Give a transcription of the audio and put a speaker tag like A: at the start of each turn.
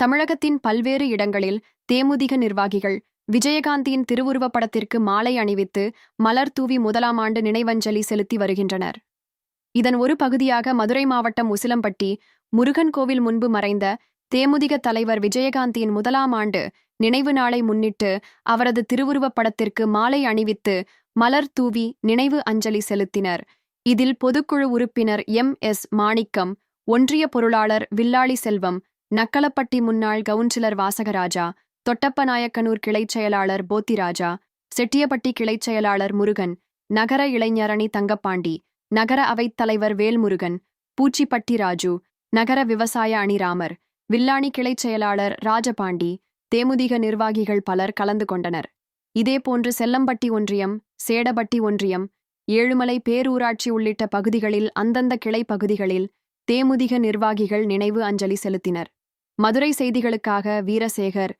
A: தமிழகத்தின் பல்வேறு இடங்களில் தேமுதிக நிர்வாகிகள் விஜயகாந்தியின் திருவுருவப் படத்திற்கு மாலை அணிவித்து மலர் தூவி முதலாம் ஆண்டு நினைவஞ்சலி செலுத்தி வருகின்றனர். இதன் ஒரு பகுதியாக மதுரை மாவட்டம் உசிலம்பட்டி முருகன் கோவில் முன்பு மறைந்த தேமுதிக தலைவர் விஜயகாந்தியின் முதலாம் ஆண்டு நினைவு நாளை முன்னிட்டு அவரது திருவுருவப் படத்திற்கு மாலை அணிவித்து மலர் தூவி நினைவு அஞ்சலி செலுத்தினர். இதில் பொதுக்குழு உறுப்பினர் எம் எஸ் மாணிக்கம் ஒன்றிய பொருளாளர் வில்லாளி செல்வம் நக்கலப்பட்டி முன்னாள் கவுன்சிலர் வாசகராஜா தொட்டப்பநாயக்கனூர் கிளைச் செயலாளர் போத்திராஜா செட்டியப்பட்டி கிளைச் செயலாளர் முருகன் நகர இளைஞரணி தங்கப்பாண்டி நகர அவைத் தலைவர் வேல்முருகன் பூச்சிப்பட்டி ராஜு நகர விவசாய அணிராமர் வில்லாணி கிளைச் செயலாளர் ராஜபாண்டி தேமுதிக நிர்வாகிகள் பலர் கலந்து கொண்டனர். இதேபோன்று செல்லம்பட்டி ஒன்றியம் சேடபட்டி ஒன்றியம் ஏழுமலை பேரூராட்சி உள்ளிட்ட பகுதிகளில் அந்தந்த கிளை பகுதிகளில் தேமுதிக நிர்வாகிகள் நினைவு அஞ்சலி செலுத்தினர். மதுரை செய்திகளுக்காக வீரசேகர்.